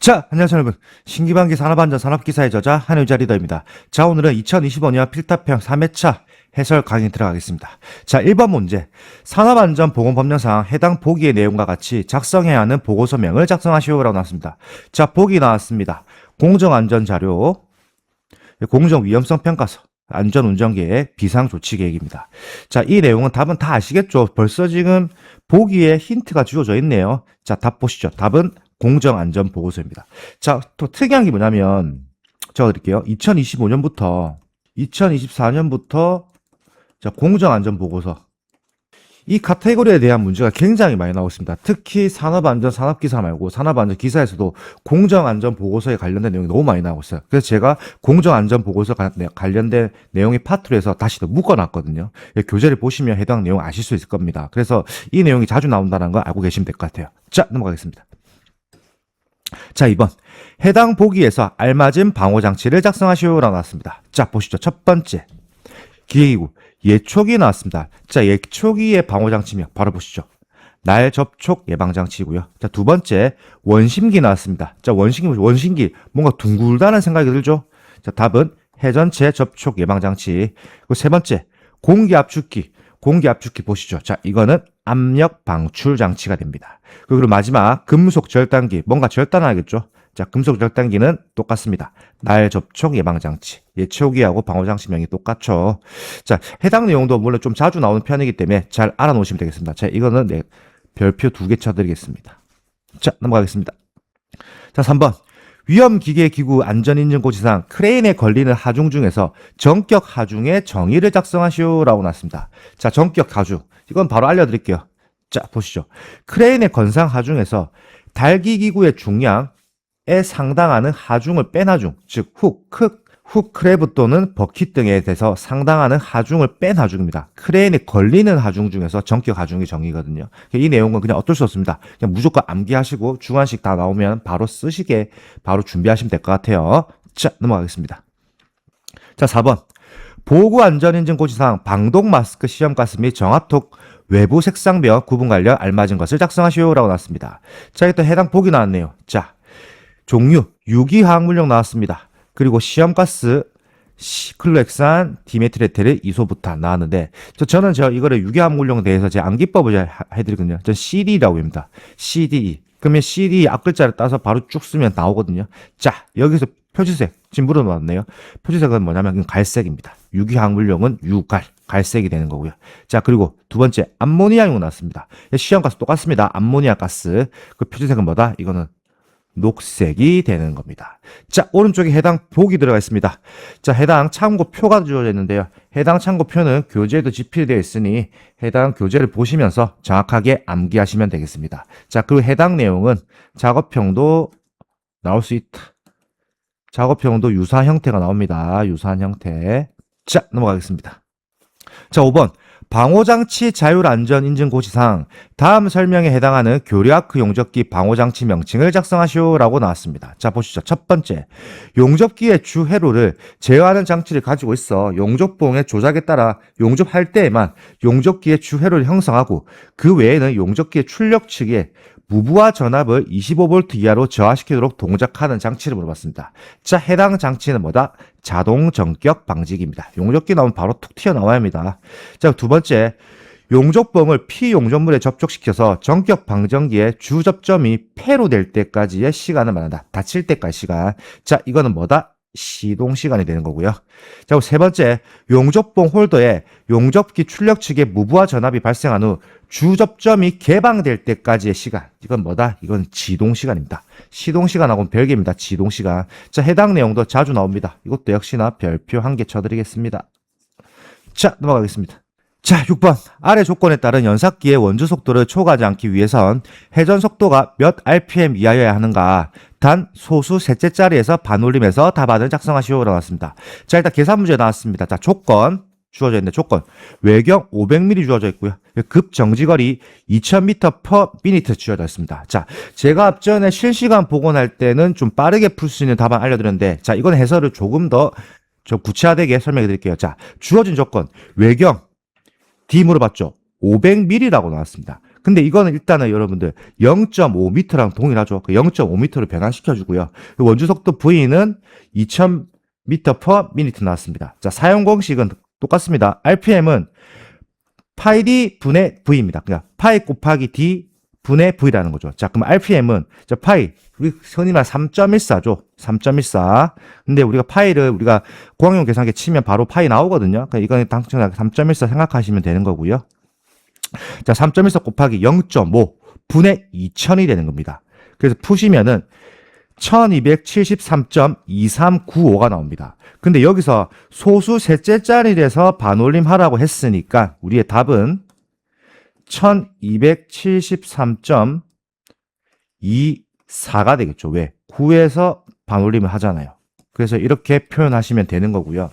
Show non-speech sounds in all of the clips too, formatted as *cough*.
자, 안녕하세요 여러분. 신기반기 산업안전 산업기사의 저자 한의자 리더입니다. 자, 오늘은 2025년 필타평 3회차 해설 강의 들어가겠습니다. 자, 1번 문제. 산업안전보건법령상 해당 보기의 내용과 같이 작성해야 하는 보고서명을 작성하시오라고 나왔습니다. 자, 보기 나왔습니다. 공정안전자료, 공정위험성평가서, 안전운전계획, 비상조치계획입니다. 자, 이 내용은 답은 다 아시겠죠? 벌써 지금 보기에 힌트가 주어져 있네요. 자, 답 보시죠. 답은 공정안전보고서입니다. 자, 또 특이한 게 뭐냐면, 적어드릴게요. 2025년부터, 2024년부터, 자, 공정안전보고서. 이 카테고리에 대한 문제가 굉장히 많이 나오고 있습니다. 특히 산업안전, 산업기사 말고 산업안전 기사에서도 공정안전 보고서에 관련된 내용이 너무 많이 나오고 있어요. 그래서 제가 공정안전 보고서 관- 네, 관련된 내용의 파트로 해서 다시 더 묶어놨거든요. 예, 교재를 보시면 해당 내용 아실 수 있을 겁니다. 그래서 이 내용이 자주 나온다는 거 알고 계시면 될 것 같아요. 자, 넘어가겠습니다. 자, 2번. 해당 보기에서 알맞은 방호 장치를 작성하시오 라고 나왔습니다. 자, 보시죠. 첫 번째. 기계기구. 예초기 나왔습니다. 자, 예초기의 방호 장치명. 바로 보시죠. 날 접촉 예방 장치고요. 자, 두 번째. 원심기 나왔습니다. 자, 원심기, 원심기. 뭔가 둥글다는 생각이 들죠? 자, 답은 해전체 접촉 예방 장치. 그리고 세 번째. 공기 압축기. 공기 압축기 보시죠. 자, 이거는 압력 방출 장치가 됩니다. 그리고 마지막 금속 절단기 뭔가 절단하겠죠. 자, 금속 절단기는 똑같습니다. 날 접촉 예방 장치. 예초기하고 방호 장치명이 똑같죠. 자, 해당 내용도 물론 좀 자주 나오는 편이기 때문에 잘 알아 놓으시면 되겠습니다. 자, 이거는 네, 별표 두 개 쳐드리겠습니다. 자, 넘어가겠습니다. 자, 3번. 위험기계기구 안전인증고지상 크레인에 걸리는 하중 중에서 정격 하중의 정의를 작성하시오라고 났습니다. 자, 정격 하중. 이건 바로 알려드릴게요. 자, 보시죠. 크레인의 건상 하중에서 달기기구의 중량에 상당하는 하중을 뺀 하중, 즉, 훅, 크, 훅 크래브 또는 버킷 등에 대해서 상당하는 하중을 뺀 하중입니다. 크레인에 걸리는 하중 중에서 정격 하중이 정의거든요. 이 내용은 그냥 어쩔 수 없습니다. 그냥 무조건 암기하시고 중간식 다 나오면 바로 쓰시게 바로 준비하시면 될 것 같아요. 자, 넘어가겠습니다. 자, 4번. 보고안전인증 고지상 방독 마스크 시험 가스 및 정합톡 외부 색상별 구분 관련 알맞은 것을 작성하시오라고 나왔습니다. 자, 이또 해당 보기 나왔네요. 자, 종류 유기화학물용 나왔습니다. 그리고 시험가스 시클로엑산, 디메트레테르, 이소부탄 나왔는데 저 저는 저 이거를 유기화학물용에 대해서 제 암기법을 잘 해드리거든요. 전 CD라고 합니다. CDE. 그러면 CD 앞글자를 따서 바로 쭉 쓰면 나오거든요. 자, 여기서 표지색 지금 물어놨네요. 표지색은 뭐냐면 갈색입니다. 유기화학물용은 유갈, 갈색이 되는 거고요. 자, 그리고 두 번째 암모니아용 나왔습니다. 시험가스 똑같습니다. 암모니아 가스. 그 표지색은 뭐다? 이거는 녹색이 되는 겁니다. 자, 오른쪽에 해당 복이 들어가 있습니다. 자, 해당 참고표가 주어져 있는데요. 해당 참고표는 교재에도 집필되어 있으니 해당 교재를 보시면서 정확하게 암기하시면 되겠습니다. 자, 그리고 해당 내용은 작업형도 나올 수 있다. 작업형도 유사한 형태가 나옵니다. 유사한 형태. 자, 넘어가겠습니다. 자, 5번. 방호장치 자율안전 인증고지상 다음 설명에 해당하는 교류아크 용접기 방호장치 명칭을 작성하시오라고 나왔습니다. 자, 보시죠. 첫 번째. 용접기의 주 회로를 제어하는 장치를 가지고 있어 용접봉의 조작에 따라 용접할 때에만 용접기의 주 회로를 형성하고 그 외에는 용접기의 출력 측에 무부하 전압을 25V 이하로 저하시키도록 동작하는 장치를 물어봤습니다. 자, 해당 장치는 뭐다? 자동 전격 방지기입니다. 용접기 나오면 바로 툭 튀어나와야 합니다. 자, 두 번째. 용접봉을 피용접물에 접촉시켜서 전격 방전기의 주 접점이 폐로 될 때까지의 시간을 말한다. 닫힐 때까지 시간. 자, 이거는 뭐다? 시동 시간이 되는 거고요. 자, 세 번째, 용접봉 홀더에 용접기 출력 측에 무부하 전압이 발생한 후 주접점이 개방될 때까지의 시간. 이건 뭐다? 이건 지동 시간입니다. 시동 시간하고는 별개입니다. 지동 시간. 자, 해당 내용도 자주 나옵니다. 이것도 역시나 별표 한 개 쳐드리겠습니다. 자, 넘어가겠습니다. 자, 6번. 아래 조건에 따른 연삭기의 원주 속도를 초과하지 않기 위해선 회전 속도가 몇 rpm 이하여야 하는가? 단 소수 셋째 자리에서 반올림해서 답안을 작성하시오라고 나왔습니다. 자, 일단 계산 문제 나왔습니다. 자, 조건 주어져 있는 조건. 외경 500mm 주어져 있고요. 급 정지거리 2000m per minute 주어져 있습니다. 자, 제가 앞전에 실시간 복원할 때는 좀 빠르게 풀 수 있는 답안 알려드렸는데, 자, 이건 해설을 조금 더 좀 구체화되게 설명해 드릴게요. 자, 주어진 조건. 외경 D 물어봤죠. 500mm라고 나왔습니다. 근데 이거는 일단은 여러분들 0.5m랑 동일하죠. 그 0.5m로 변환시켜주고요. 그 원주 속도 V는 2000m per minute 나왔습니다. 자, 사용 공식은 똑같습니다. RPM은 파이 D 분의 V입니다. 그러니까 파이 곱하기 D 분의 V라는 거죠. 자, 그럼 RPM은 자, 파이 우리 흔히 말 3.14죠. 3.14. 근데 우리가 파이를 우리가 공학용 계산기 치면 바로 파이 나오거든요. 그러니까 이거는 당첨 3.14 생각하시면 되는 거고요. 자, 3.14 곱하기 0.5 분의 2000이 되는 겁니다. 그래서 푸시면은 1273.2395가 나옵니다. 근데 여기서 소수 셋째 자리에서 반올림 하라고 했으니까 우리의 답은 1273.24가 되겠죠. 왜? 9에서 반올림을 하잖아요. 그래서 이렇게 표현하시면 되는 거고요.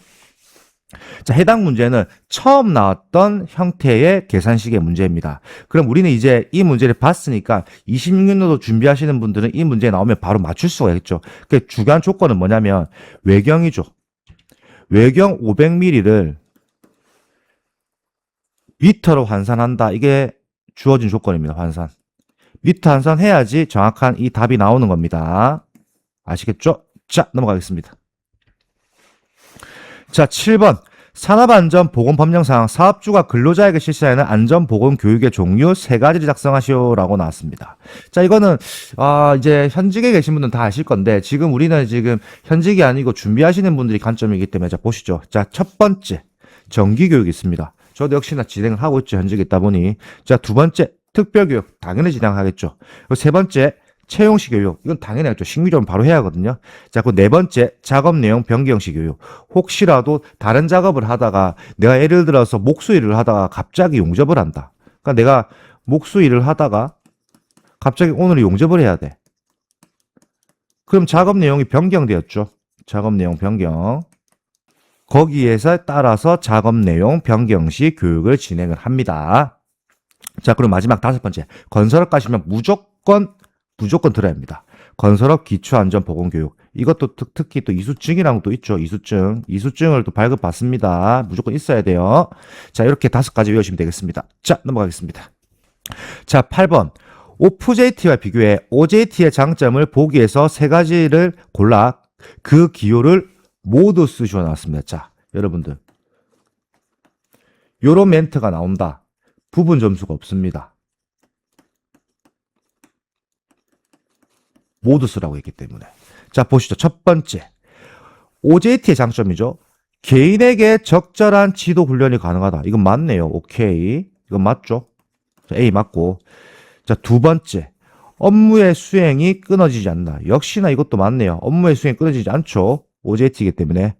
자, 해당 문제는 처음 나왔던 형태의 계산식의 문제입니다. 그럼 우리는 이제 이 문제를 봤으니까 26년도도 준비하시는 분들은 이 문제 나오면 바로 맞출 수가 있겠죠. 그 주간 조건은 뭐냐면 외경이죠. 외경 500ml를 미터로 환산한다. 이게 주어진 조건입니다. 환산. 미터 환산해야지 정확한 이 답이 나오는 겁니다. 아시겠죠? 자, 넘어가겠습니다. 자, 7번. 산업안전보건법령상 사업주가 근로자에게 실시하는 안전보건교육의 종류 세 가지를 작성하시오라고 나왔습니다. 자, 이거는, 아, 이제 현직에 계신 분들은 다 아실 건데, 지금 우리는 지금 현직이 아니고 준비하시는 분들이 관점이기 때문에 자, 보시죠. 자, 첫 번째. 정기교육이 있습니다. 저도 역시나 진행을 하고 있죠. 현직에 있다 보니. 자, 두 번째. 특별교육. 당연히 진행하겠죠. 세 번째. 채용식 교육. 이건 당연히 하죠. 식미적으로 바로 해야 하거든요. 자, 그 네 번째, 작업 내용 변경식 교육. 혹시라도 다른 작업을 하다가 내가 예를 들어서 목수 일을 하다가 갑자기 용접을 한다. 그러니까 내가 목수 일을 하다가 갑자기 오늘 용접을 해야 돼. 그럼 작업 내용이 변경되었죠. 작업 내용 변경. 거기에서 따라서 작업 내용 변경 시 교육을 진행을 합니다. 자, 그럼 마지막 다섯 번째. 건설업 가시면 무조건 무조건 들어야 합니다. 건설업 기초안전보건교육. 이것도 특, 특히 또 이수증이랑 또 있죠. 이수증. 이수증을 또 발급받습니다. 무조건 있어야 돼요. 자, 이렇게 다섯 가지 외우시면 되겠습니다. 자, 넘어가겠습니다. 자, 8번. OFJT와 비교해 OJT의 장점을 보기 위해서 세 가지를 골라 그 기호를 모두 쓰시어 나왔습니다. 자, 여러분들. 요런 멘트가 나온다. 부분 점수가 없습니다. 모두 쓰라고 했기 때문에. 자, 보시죠. 첫 번째. OJT의 장점이죠. 개인에게 적절한 지도 훈련이 가능하다. 이건 맞네요. 오케이. 이건 맞죠? 자, A 맞고. 자, 두 번째. 업무의 수행이 끊어지지 않는다. 역시나 이것도 맞네요. 업무의 수행이 끊어지지 않죠. OJT이기 때문에.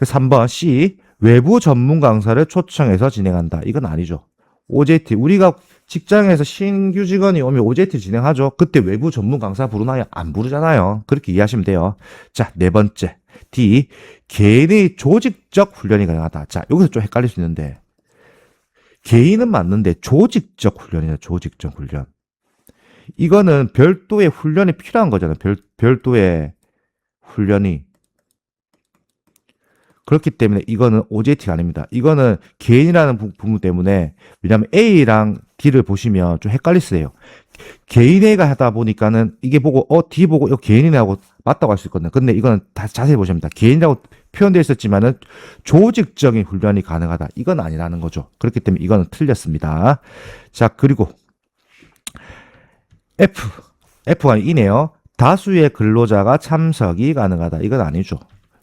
3번 C. 외부 전문 강사를 초청해서 진행한다. 이건 아니죠. OJT. 우리가 직장에서 신규 직원이 오면 OJT 진행하죠. 그때 외부 전문 강사 부르나요? 안 부르잖아요. 그렇게 이해하시면 돼요. 자, 네 번째. D. 개인의 조직적 훈련이 가능하다. 자, 여기서 좀 헷갈릴 수 있는데. 개인은 맞는데 조직적 훈련이다. 조직적 훈련. 이거는 별도의 훈련이 필요한 거잖아요. 별, 별도의 훈련이. 그렇기 때문에 이거는 OJT가 아닙니다. 이거는 개인이라는 부- 부분 때문에 왜냐하면 A랑 D를 보시면 좀 헷갈리세요. 개인 A가 하다 보니까는 이게 보고 어 D 보고 이거 개인이네 하고 맞다고 할 수 있거든요. 근데 이거는 다 자세히 보시면 됩니다. 개인이라고 표현되어 있었지만은 조직적인 훈련이 가능하다. 이건 아니라는 거죠. 그렇기 때문에 이거는 틀렸습니다. 자 그리고 F F가 이네요. 다수의 근로자가 참석이 가능하다. 이건 아니죠.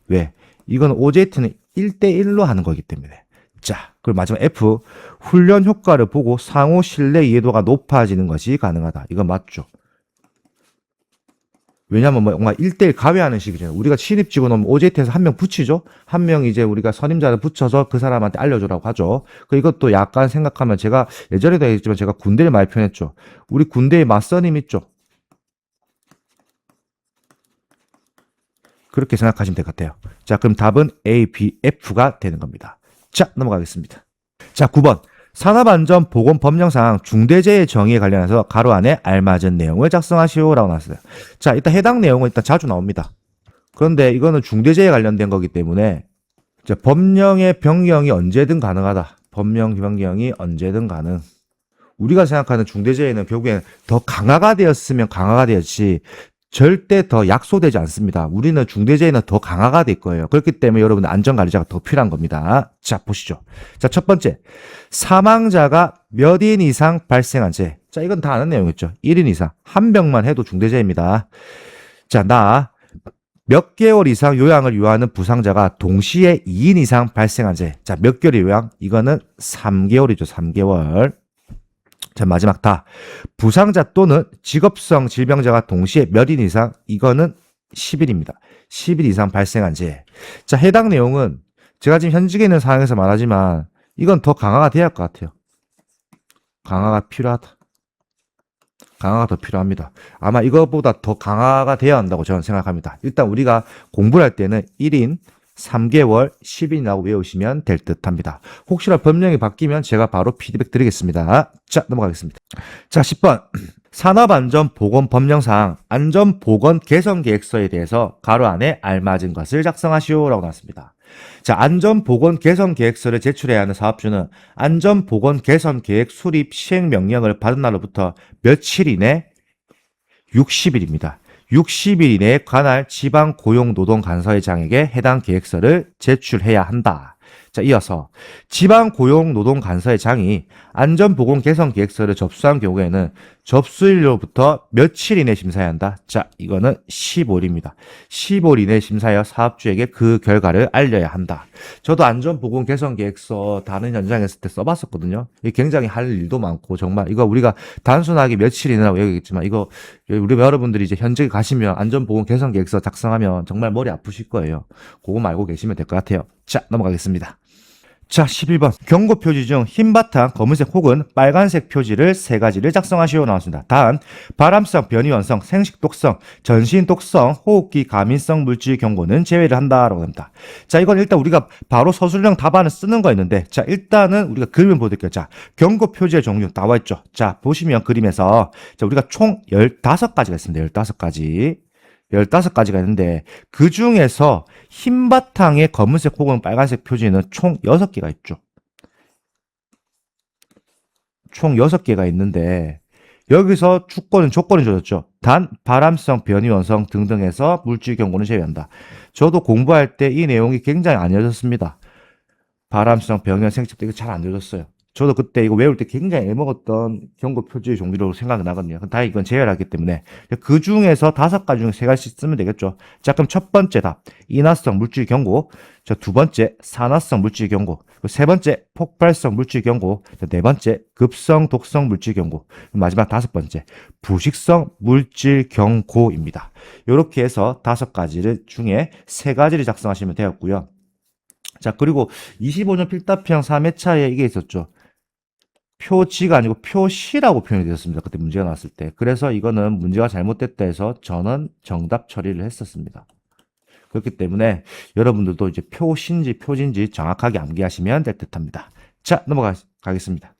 왜? 이건 OJT는 1대1로 하는 거기 때문에. 자, 그리고 마지막 F. 훈련 효과를 보고 상호 신뢰 이해도가 높아지는 것이 가능하다. 이건 맞죠. 왜냐면 뭐 뭔가 1대1 가외하는 식이잖아요. 우리가 신입 직원 오면 OJT에서 한 명 붙이죠. 한 명 이제 우리가 선임자를 붙여서 그 사람한테 알려주라고 하죠. 그 이것도 약간 생각하면 제가 예전에도 얘기했지만 제가 군대를 많이 표현했죠. 우리 군대에 맞선임 있죠. 그렇게 생각하시면 될 것 같아요. 자, 그럼 답은 A, B, F가 되는 겁니다. 자, 넘어가겠습니다. 자, 9번. 산업안전보건법령상 중대재해 정의에 관련해서 가로 안에 알맞은 내용을 작성하시오라고 나왔어요. 자, 일단 해당 내용은 일단 자주 나옵니다. 그런데 이거는 중대재해 관련된 거기 때문에 자, 법령의 변경이 언제든 가능하다. 법령 변경이 언제든 가능. 우리가 생각하는 중대재해는 결국엔 더 강화가 되었으면 강화가 되었지 절대 더 약소되지 않습니다. 우리는 중대재해는 더 강화가 될 거예요. 그렇기 때문에 여러분 안전관리자가 더 필요한 겁니다. 자, 보시죠. 자, 첫 번째. 사망자가 몇 인 이상 발생한 죄. 자, 이건 다 아는 내용이죠. 1인 이상. 한 병만 해도 중대재해입니다. 자, 나. 몇 개월 이상 요양을 요하는 부상자가 동시에 2인 이상 발생한 죄. 자, 몇 개월의 요양? 이거는 3개월이죠. 3개월. 자, 마지막 다. 부상자 또는 직업성 질병자가 동시에 몇 인 이상? 이거는 10일입니다. 10일 이상 발생한 죄. 자, 해당 내용은 제가 지금 현직에 있는 상황에서 말하지만 이건 더 강화가 돼야 할 것 같아요. 강화가 필요하다. 강화가 더 필요합니다. 아마 이것보다 더 강화가 돼야 한다고 저는 생각합니다. 일단 우리가 공부를 할 때는 1인 3개월 10일이라고 외우시면 될 듯 합니다. 혹시나 법령이 바뀌면 제가 바로 피드백 드리겠습니다. 자, 넘어가겠습니다. 자, 10번. *clears throat* 산업안전보건법령상 안전보건 개선계획서에 대해서 가로 안에 알맞은 것을 작성하시오라고 나왔습니다. 자, 안전보건 개선계획서를 제출해야 하는 사업주는 안전보건 개선계획 수립 시행 명령을 받은 날로부터 며칠 이내 60일입니다. 60일 이내에 관할 지방 고용 노동 간사회장에게 해당 계획서를 제출해야 한다. 자, 이어서 지방 고용 노동 간사회장이 안전보건 개선 계획서를 접수한 경우에는 접수일로부터 며칠 이내 심사해야 한다. 자, 이거는 15일 입니다. 15일 이내 심사하여 사업주에게 그 결과를 알려야 한다. 저도 안전보건 개선 계획서 다른 현장에 있을 때 써봤었거든요. 굉장히 할 일도 많고 정말 이거 우리가 단순하게 며칠 이내라고 얘기했지만 이거 우리 여러분들이 이제 현직에 가시면 안전보건 개선 계획서 작성하면 정말 머리 아프실 거예요. 그거 말고 계시면 될 것 같아요. 자, 넘어가겠습니다. 자, 11번. 경고 표지 중 흰 바탕, 검은색 혹은 빨간색 표지를 세 가지를 작성하시오 나왔습니다. 단, 발암성, 변이원성, 생식독성, 전신독성, 호흡기 감인성 물질 경고는 제외를 한다라고 합니다. 자, 이건 일단 우리가 바로 서술형 답안을 쓰는 거 있는데, 자, 일단은 우리가 그림을 보드릴게요. 자, 경고 표지의 종류 나와 있죠. 자, 보시면 그림에서, 자, 우리가 총 15가지가 있습니다. 15가지. 15가지가 있는데 그 중에서 흰 바탕에 검은색 혹은 빨간색 표지는 총 6개가 있죠. 총 6개가 있는데 여기서 주권은 조건이 줘졌죠. 단, 발암성, 변이 원성 등등에서 물질 경고는 제외한다. 저도 공부할 때 이 내용이 굉장히 안 알려졌습니다. 발암성, 병원, 생집 이거 잘 안 알려졌어요. 저도 그때 이거 외울 때 굉장히 애먹었던 경고 표지의 종류로 생각이 나거든요. 다행히 이건 제외를 하기 때문에 그 중에서 다섯 가지 중에 세 가지씩 쓰면 되겠죠. 자, 그럼 첫 번째 답 인화성 물질 경고, 자, 두 번째 산화성 물질 경고, 세 번째 폭발성 물질 경고, 자, 네 번째 급성 독성 물질 경고, 마지막 다섯 번째 부식성 물질 경고입니다. 이렇게 해서 다섯 가지를 중에 세 가지를 작성하시면 되었고요. 자, 그리고 25년 필답형 3회차에 이게 있었죠. 표지가 아니고 표시라고 표현이 되었습니다. 그때 문제가 나왔을 때. 그래서 이거는 문제가 잘못됐다 해서 저는 정답 처리를 했었습니다. 그렇기 때문에 여러분들도 이제 표신지 표진지 정확하게 암기하시면 될 듯합니다. 자, 넘어가겠습니다.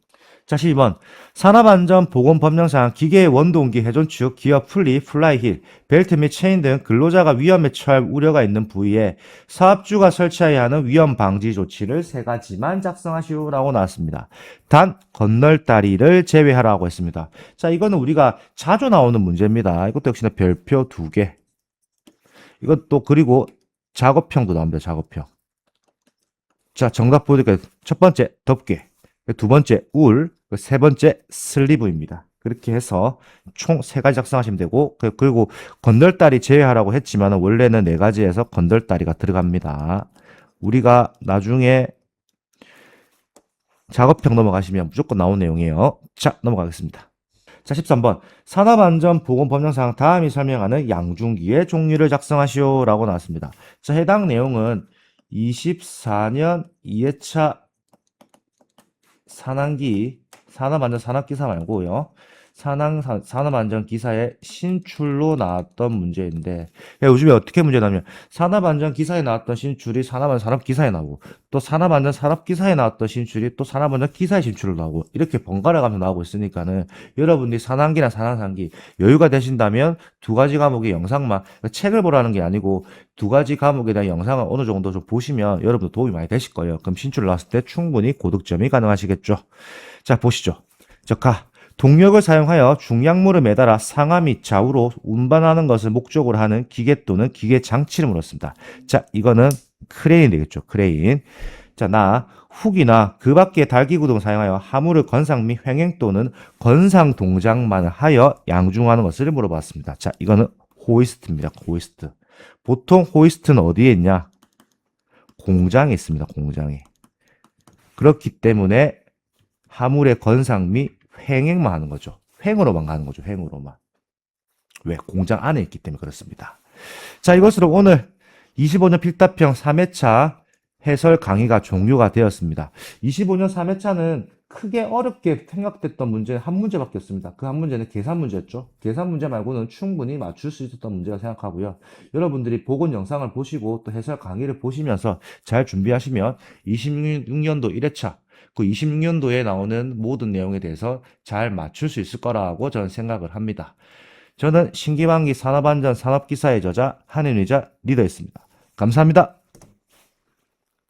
자, 12번. 산업안전보건법령상 기계의 원동기, 회전 축, 기어 풀리, 플라이힐, 벨트 및 체인 등 근로자가 위험에 처할 우려가 있는 부위에 사업주가 설치해야 하는 위험 방지 조치를 세 가지만 작성하시오라고 나왔습니다. 단, 건널다리를 제외하라고 했습니다. 자, 이거는 우리가 자주 나오는 문제입니다. 이것도 역시나 별표 두 개. 이것도 그리고 작업형도 나옵니다. 작업형. 자, 정답 보니까 첫 번째 덮개, 두 번째 울, 세 번째 슬리브입니다. 그렇게 해서 총 세 가지 작성하시면 되고 그- 그리고 건널다리 제외하라고 했지만 원래는 네 가지에서 건널다리가 들어갑니다. 우리가 나중에 작업형 넘어가시면 무조건 나온 내용이에요. 자, 넘어가겠습니다. 자, 13번. 산업안전보건법령상 다음이 설명하는 양중기의 종류를 작성하시오 라고 나왔습니다. 자, 해당 내용은 24년 2회차 산항기 산업 안전 산업 기사 말고요. 산항 사- 산업안전 기사의 신출로 나왔던 문제인데 야, 요즘에 어떻게 문제 나면 산업안전 기사에 나왔던 신출이 산업안전 산업기사에 나오고 또 산업안전 산업기사에 나왔던 신출이 또 산업안전 기사에 신출로 나오고 이렇게 번갈아 가면서 나오고 있으니까는 여러분들이 산항기나 산업상기 여유가 되신다면 두 가지 과목의 영상만 그러니까 책을 보라는 게 아니고 두 가지 과목에 대한 영상을 어느 정도 좀 보시면 여러분도 도움이 많이 되실 거예요. 그럼 신출 나왔을 때 충분히 고득점이 가능하시겠죠. 자, 보시죠. 적하. 동력을 사용하여 중량물을 매달아 상하 및 좌우로 운반하는 것을 목적으로 하는 기계 또는 기계 장치를 물었습니다. 자, 이거는 크레인 되겠죠. 크레인. 자, 나 훅이나 그 밖의 달기구 등을 사용하여 하물을 건상 및 횡행 또는 건상 동작만 하여 양중하는 것을 물어봤습니다. 자, 이거는 호이스트입니다. 호이스트. 보통 호이스트는 어디에 있냐? 공장에 있습니다. 공장에. 그렇기 때문에 하물의 건상 및 횡행만 하는 거죠. 횡으로만 가는 거죠. 횡으로만. 왜? 공장 안에 있기 때문에 그렇습니다. 자, 이것으로 오늘 25년 필답형 3회차 해설 강의가 종료가 되었습니다. 25년 3회차는 크게 어렵게 생각됐던 문제는 한 문제밖에 없습니다. 그 한 문제는 계산 문제였죠. 계산 문제 말고는 충분히 맞출 수 있었던 문제라 생각하고요. 여러분들이 보건 영상을 보시고 또 해설 강의를 보시면서 잘 준비하시면 26년도 1회차 그 26년도에 나오는 모든 내용에 대해서 잘 맞출 수 있을 거라고 저는 생각을 합니다. 저는 신기방기 산업안전 산업기사의 저자 한현의자 리더였습니다. 감사합니다.